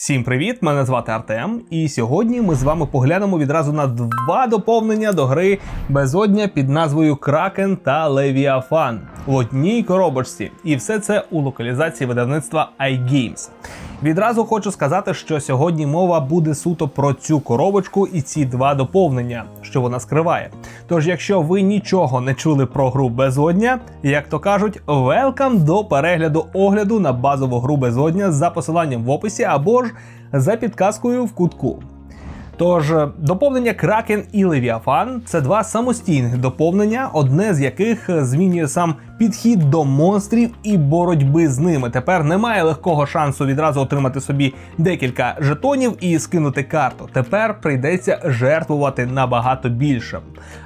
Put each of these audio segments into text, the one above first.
Всім привіт! Мене звати Артем, і сьогодні ми з вами поглянемо відразу на два доповнення до гри Безодня під назвою Кракен та Левіафан в одній коробочці. І все це у локалізації видавництва iGames. Відразу хочу сказати, що сьогодні мова буде суто про цю коробочку і ці два доповнення, що вона скриває. Тож, якщо ви нічого не чули про гру Безодня, як то кажуть, велкам до перегляду огляду на базову гру Безодня за посиланням в описі або ж за підказкою в кутку. Тож, доповнення Кракен і Левіафан це два самостійних доповнення, одне з яких змінює сам підхід до монстрів і боротьби з ними. Тепер немає легкого шансу відразу отримати собі декілька жетонів і скинути карту. Тепер прийдеться жертвувати набагато більше.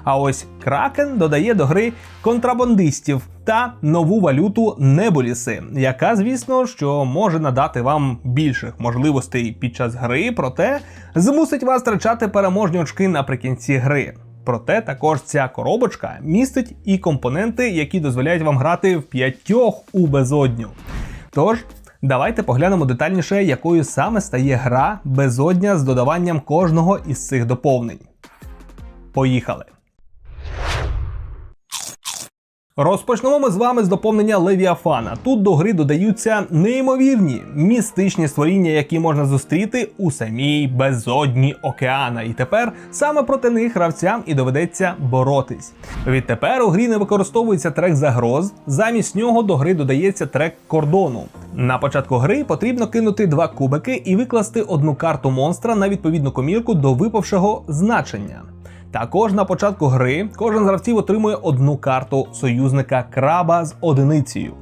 А ось Кракен додає до гри контрабандистів та нову валюту Небуліси, яка, звісно, що може надати вам більших можливостей під час гри, проте змусить вас втрачати переможні очки наприкінці гри. Проте також ця коробочка містить і компоненти, які дозволяють вам грати в п'ятьох у безодню. Тож, давайте поглянемо детальніше, якою саме стає гра безодня з додаванням кожного із цих доповнень. Поїхали! Розпочнемо ми з вами з доповнення Левіафана. Тут до гри додаються неймовірні містичні створіння, які можна зустріти у самій безодні океана. І тепер саме проти них гравцям і доведеться боротись. Відтепер у грі не використовується трек загроз, замість нього до гри додається трек кордону. На початку гри потрібно кинути два кубики і викласти одну карту монстра на відповідну комірку до випавшого значення. Також на початку гри кожен з гравців отримує одну карту союзника краба з одиницею.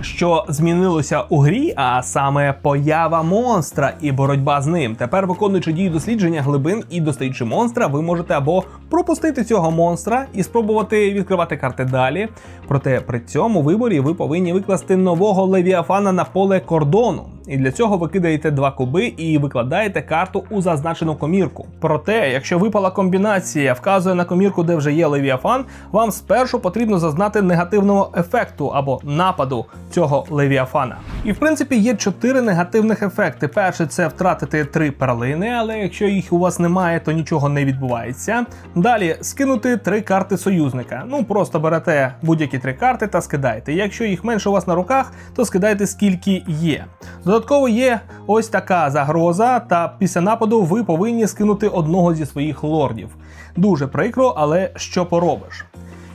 Що змінилося у грі, а саме поява монстра і боротьба з ним. Тепер, виконуючи дію дослідження глибин і достаючи монстра, ви можете або пропустити цього монстра і спробувати відкривати карти далі. Проте при цьому виборі ви повинні викласти нового левіафана на поле кордону. І для цього ви кидаєте два куби і викладаєте карту у зазначену комірку. Проте, якщо випала комбінація вказує на комірку, де вже є левіафан, вам спершу потрібно зазнати негативного ефекту або нападу цього левіафана. І в принципі є чотири негативних ефекти. Перший це втратити три перлини, але якщо їх у вас немає, то нічого не відбувається. Далі скинути три карти союзника. Ну просто берете будь-які три карти та скидаєте. Якщо їх менше у вас на руках, то скидайте скільки є. Додатково є ось така загроза, та після нападу ви повинні скинути одного зі своїх лордів. Дуже прикро, але що поробиш.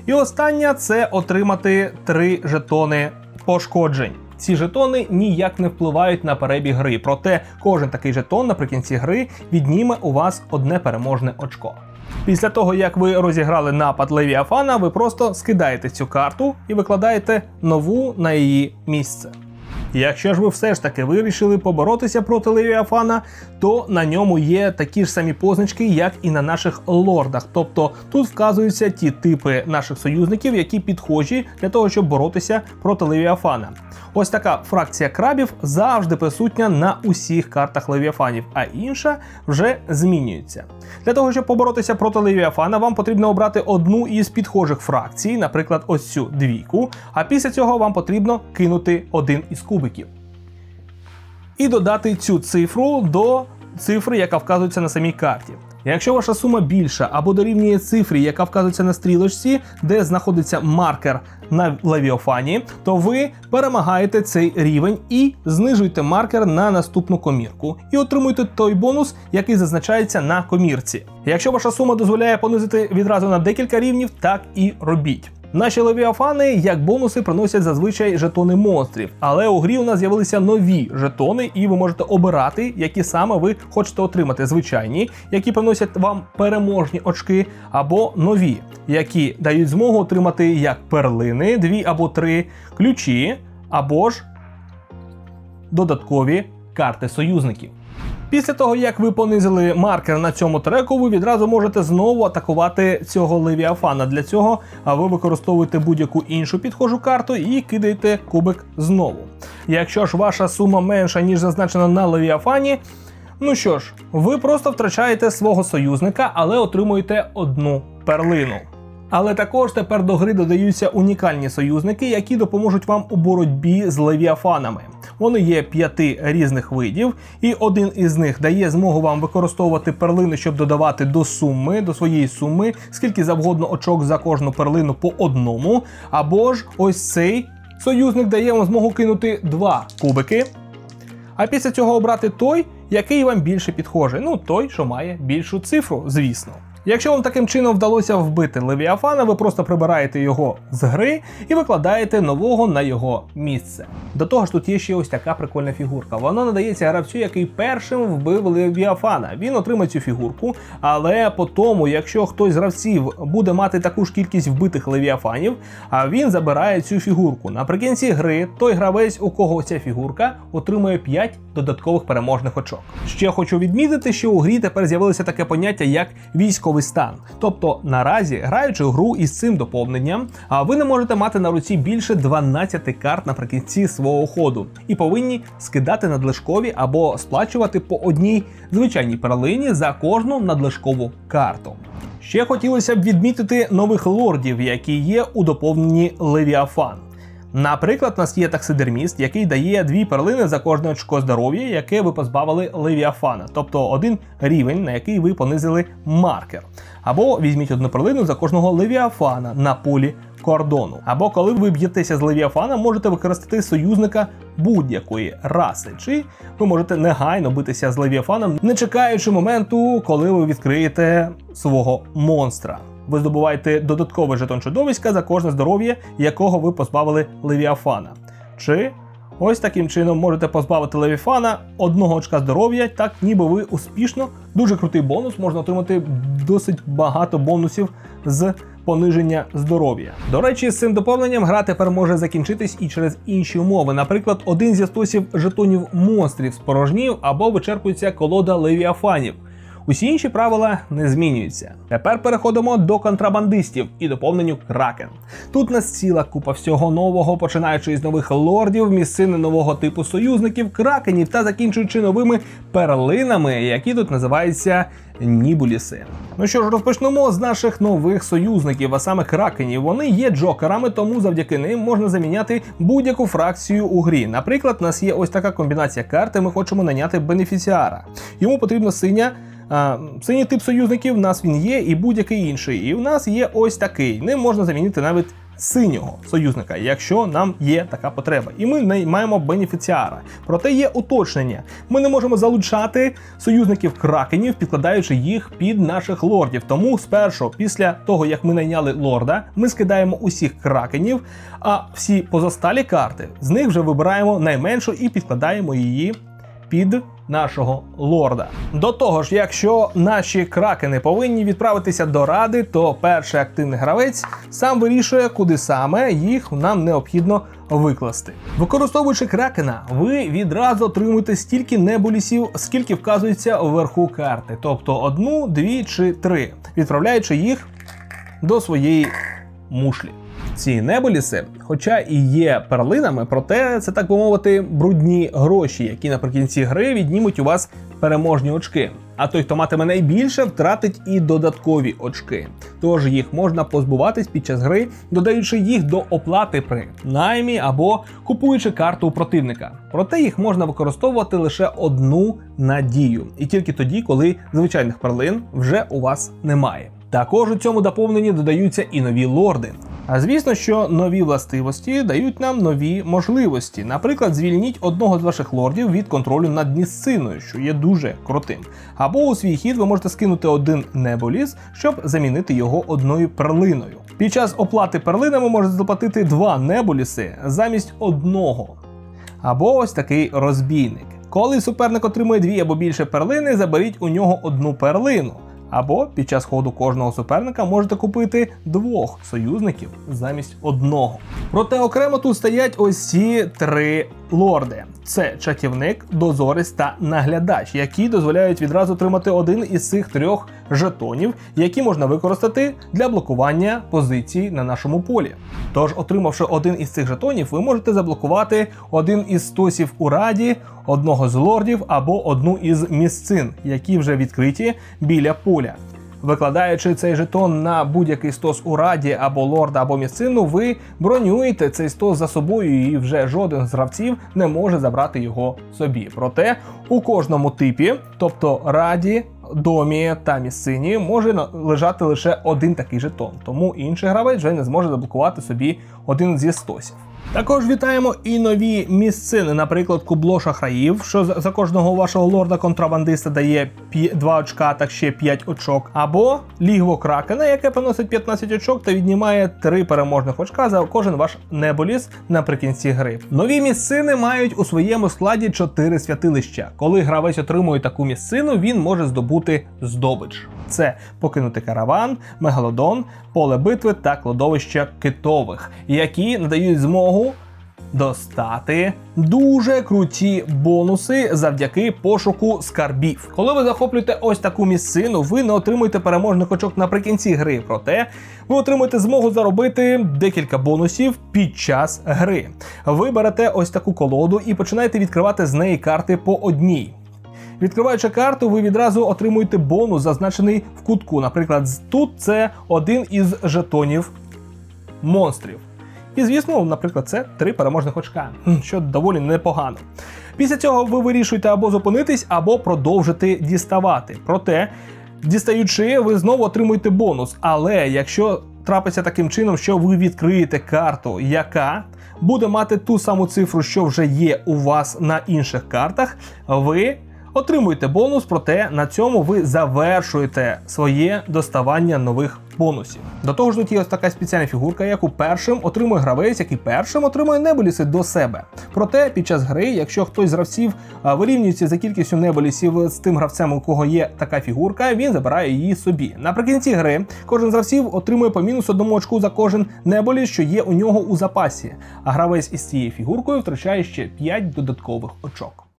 І остання це отримати три жетони пошкоджень. Ці жетони ніяк не впливають на перебіг гри, проте кожен такий жетон наприкінці гри відніме у вас одне переможне очко. Після того, як ви розіграли напад Левіафана, ви просто скидаєте цю карту і викладаєте нову на її місце. Якщо ж ви все ж таки вирішили поборотися проти Левіафана, то на ньому є такі ж самі позначки, як і на наших лордах. Тобто тут вказуються ті типи наших союзників, які підхожі для того, щоб боротися проти Левіафана. Ось така фракція крабів завжди присутня на усіх картах Левіафанів, а інша вже змінюється. Для того, щоб поборотися проти Левіафана, вам потрібно обрати одну із підхожих фракцій, наприклад, ось цю двійку. А після цього вам потрібно кинути один із кубиків. І додати цю цифру до цифри, яка вказується на самій карті. Якщо ваша сума більша або дорівнює цифрі, яка вказується на стрілочці, де знаходиться маркер на левіофані, то ви перемагаєте цей рівень і знижуєте маркер на наступну комірку, і отримуєте той бонус, який зазначається на комірці. Якщо ваша сума дозволяє понизити відразу на декілька рівнів, так і робіть. Наші левіафани як бонуси приносять зазвичай жетони монстрів, але у грі у нас з'явилися нові жетони, і ви можете обирати, які саме ви хочете отримати. Звичайні, які приносять вам переможні очки, або нові, які дають змогу отримати як перлини, дві або три ключі, або ж додаткові карти союзників. Після того, як ви понизили маркер на цьому треку, ви відразу можете знову атакувати цього левіафана. Для цього ви використовуєте будь-яку іншу підхожу карту і кидаєте кубик знову. Якщо ж ваша сума менша, ніж зазначена на левіафані, ну що ж, ви просто втрачаєте свого союзника, але отримуєте одну перлину. Але також тепер до гри додаються унікальні союзники, які допоможуть вам у боротьбі з левіафанами. Вони є п'яти різних видів, і один із них дає змогу вам використовувати перлини, щоб додавати до суми, до своєї суми, скільки завгодно очок за кожну перлину по одному. Або ж ось цей союзник дає вам змогу кинути два кубики. А після цього обрати той, який вам більше підхоже. Ну, той, що має більшу цифру, звісно. Якщо вам таким чином вдалося вбити Левіафана, ви просто прибираєте його з гри і викладаєте нового на його місце. До того ж, тут є ще ось така прикольна фігурка. Вона надається гравцю, який першим вбив Левіафана. Він отримає цю фігурку, але по тому, якщо хтось з гравців буде мати таку ж кількість вбитих левіафанів, а він забирає цю фігурку. Наприкінці гри той гравець, у кого ця фігурка, отримує 5 додаткових переможних очок. Ще хочу відмітити, що у грі тепер з'явилося таке поняття як військовий стан. Тобто наразі, граючи гру із цим доповненням, ви не можете мати на руці більше 12 карт наприкінці свого ходу і повинні скидати надлишкові або сплачувати по одній звичайній перлині за кожну надлишкову карту. Ще хотілося б відмітити нових лордів, які є у доповненні Левіафан. Наприклад, у нас є таксидерміст, який дає дві перлини за кожне очко здоров'я, яке ви позбавили Левіафана, тобто один рівень, на який ви понизили маркер. Або візьміть одну перлину за кожного Левіафана на полі кордону. Або коли ви б'єтеся з Левіафаном, можете використати союзника будь-якої раси, чи ви можете негайно битися з Левіафаном, не чекаючи моменту, коли ви відкриєте свого монстра. Ви здобуваєте додатковий жетон чудовиська за кожне здоров'я, якого ви позбавили Левіафана. Чи ось таким чином можете позбавити Левіафана одного очка здоров'я, так ніби ви успішно, дуже крутий бонус, можна отримати досить багато бонусів з пониження здоров'я. До речі, з цим доповненням гра тепер може закінчитись і через інші умови. Наприклад, один зі стосів жетонів монстрів спорожнів або вичерпується колода левіафанів. Усі інші правила не змінюються. Тепер переходимо до контрабандистів і доповненню Кракен. Тут нас ціла купа всього нового, починаючи із нових лордів, місцини нового типу союзників, кракенів та закінчуючи новими перлинами, які тут називаються Нібуліси. Ну що ж, розпочнемо з наших нових союзників, а саме кракенів. Вони є джокерами, тому завдяки ним можна заміняти будь-яку фракцію у грі. Наприклад, у нас є ось така комбінація карти. Ми хочемо наняти бенефіціара. Йому потрібна синя. Синій тип союзників в нас він є, і будь-який інший. І в нас є ось такий. Ним можна замінити навіть синього союзника, якщо нам є така потреба. І ми наймаємо бенефіціара. Проте є уточнення. Ми не можемо залучати союзників кракенів, підкладаючи їх під наших лордів. Тому спершу, після того як ми найняли лорда, ми скидаємо усіх кракенів, а всі позасталі карти з них вже вибираємо найменшу і підкладаємо її під нашого лорда. До того ж, якщо наші кракени повинні відправитися до ради, то перший активний гравець сам вирішує, куди саме їх нам необхідно викласти. Використовуючи кракена, ви відразу отримуєте стільки небулісів, скільки вказується вверху карти, тобто одну, дві чи три, відправляючи їх до своєї мушлі. Ці неболіси, хоча і є перлинами, проте це так би мовити брудні гроші, які наприкінці гри віднімуть у вас переможні очки. А той, хто матиме найбільше, втратить і додаткові очки. Тож їх можна позбуватись під час гри, додаючи їх до оплати при наймі або купуючи карту у противника. Проте їх можна використовувати лише одну надію, і тільки тоді, коли звичайних перлин вже у вас немає. Також у цьому доповненні додаються і нові лорди. А звісно, що нові властивості дають нам нові можливості. Наприклад, звільніть одного з ваших лордів від контролю над місциною, що є дуже крутим. Або у свій хід ви можете скинути один неболіс, щоб замінити його одною перлиною. Під час оплати перлинами можете заплатити два неболіси замість одного. Або ось такий розбійник. Коли суперник отримує дві або більше перлини, заберіть у нього одну перлину. Або під час ходу кожного суперника можете купити двох союзників замість одного. Проте окремо тут стоять ось ці три лорди: це чатівник, дозорець та наглядач, які дозволяють відразу отримати один із цих трьох жетонів, які можна використати для блокування позицій на нашому полі. Тож, отримавши один із цих жетонів, ви можете заблокувати один із стосів у раді, одного з лордів або одну із місцин, які вже відкриті біля поля. Викладаючи цей жетон на будь-який стос у раді або лорда, або місцину, ви бронюєте цей стос за собою, і вже жоден з гравців не може забрати його собі. Проте у кожному типі, тобто раді, домі та місцині, може лежати лише один такий жетон, тому інший гравець вже не зможе заблокувати собі один зі стосів. Також вітаємо і нові місцини, наприклад, кубло шахраїв, що за кожного вашого лорда-контрабандиста дає 2 очка, так ще 5 очок. Або лігво кракена, яке приносить 15 очок та віднімає 3 переможних очка за кожен ваш неболіс наприкінці гри. Нові місцини мають у своєму складі 4 святилища. Коли гравець отримує таку місцину, він може здобути здобич. Це покинути караван, мегалодон, поле битви та кладовище китових, які надають змогу достати дуже круті бонуси завдяки пошуку скарбів. Коли ви захоплюєте ось таку місцину, ви не отримуєте переможних очок наприкінці гри. Проте ви отримуєте змогу заробити декілька бонусів під час гри. Ви берете ось таку колоду і починаєте відкривати з неї карти по одній. Відкриваючи карту, ви відразу отримуєте бонус, зазначений в кутку. Наприклад, тут це один із жетонів монстрів. І звісно, наприклад, це три переможних очка, що доволі непогано. Після цього ви вирішуєте або зупинитись, або продовжити діставати. Проте, дістаючи, ви знову отримуєте бонус. Але якщо трапиться таким чином, що ви відкриєте карту, яка буде мати ту саму цифру, що вже є у вас на інших картах, ви отримуєте бонус, проте на цьому ви завершуєте своє доставання нових бонусів. До того ж, тут є ось така спеціальна фігурка, яку першим отримує гравець, який першим отримує неболіси до себе. Проте під час гри, якщо хтось з гравців вирівнюється за кількістю неболісів з тим гравцем, у кого є така фігурка, він забирає її собі. Наприкінці гри кожен з гравців отримує по мінус одному очку за кожен неболіс, що є у нього у запасі. А гравець із цією фігуркою втрачає ще 5 додаткових очок.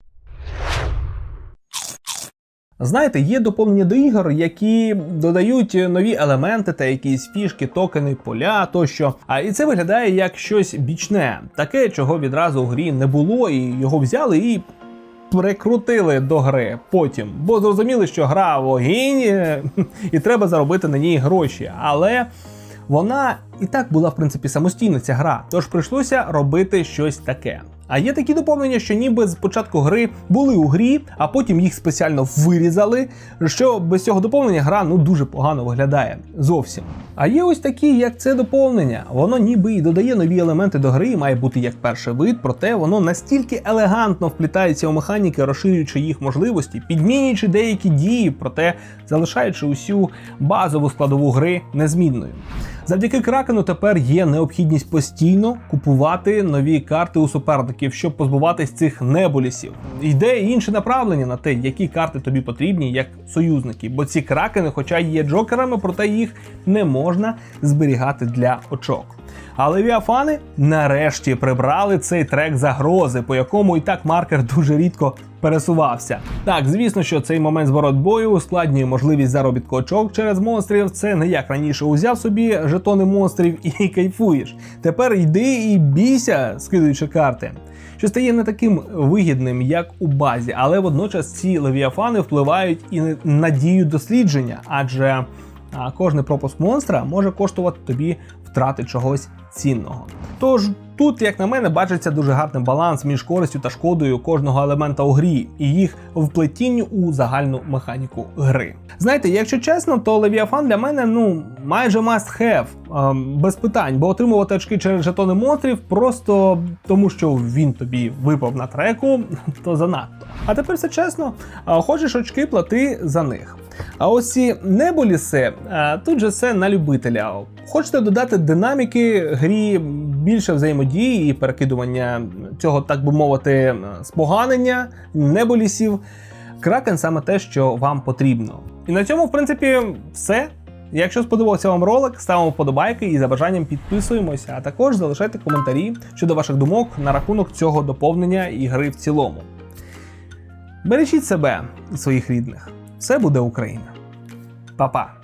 Знаєте, є доповнення до ігор, які додають нові елементи та якісь фішки, токени, поля тощо. А і це виглядає як щось бічне, таке, чого відразу в грі не було, і його взяли і. Прикрутили до гри потім, бо зрозуміли, що гра вогінь, і треба заробити на ній гроші. Але вона і так була в принципі самостійна ця гра, тож прийшлося робити щось таке. А є такі доповнення, що ніби з початку гри були у грі, а потім їх спеціально вирізали. Що без цього доповнення гра ну дуже погано виглядає зовсім. А є ось такі, як це доповнення. Воно ніби і додає нові елементи до гри, і має бути як перший вид, проте воно настільки елегантно вплітається у механіки, розширюючи їх можливості, підмінюючи деякі дії, проте залишаючи усю базову складову гри незмінною. Завдяки кракену тепер є необхідність постійно купувати нові карти у суперників, щоб позбуватись цих неболісів. Йде інше направлення на те, які карти тобі потрібні як союзники, бо ці кракени, хоча є джокерами, проте їх не можна зберігати для очок. А левіафани нарешті прибрали цей трек загрози, по якому і так маркер дуже рідко пересувався. Так, звісно, що цей момент з боротьбою ускладнює можливість заробітку очок через монстрів. Це не як раніше узяв собі жетони монстрів і кайфуєш. Тепер йди і бійся, скидуючи карти. Що стає не таким вигідним, як у базі, але водночас ці левіафани впливають і на дію дослідження, адже кожний пропуск монстра може коштувати тобі втрати чогось цінного. Тож тут, як на мене, бачиться дуже гарний баланс між користю та шкодою кожного елемента у грі і їх вплетінню у загальну механіку гри. Знаєте, якщо чесно, то Левіафан для мене ну майже must have, ем, без питань, бо отримувати очки через жетони монстрів просто тому, що він тобі випав на треку, то занадто. А тепер все чесно, хочеш очки, плати за них. А ось ці неболіси, е, тут же все на любителя. Хочете додати динаміки грі, більше взаємодії і перекидування цього, так би мовити, споганення, неболісів. Кракен саме те, що вам потрібно. І на цьому, в принципі, все. Якщо сподобався вам ролик, ставимо вподобайки і за бажанням підписуємося, а також залишайте коментарі щодо ваших думок на рахунок цього доповнення і гри в цілому. Бережіть себе і своїх рідних. Все буде Україна. Па-па!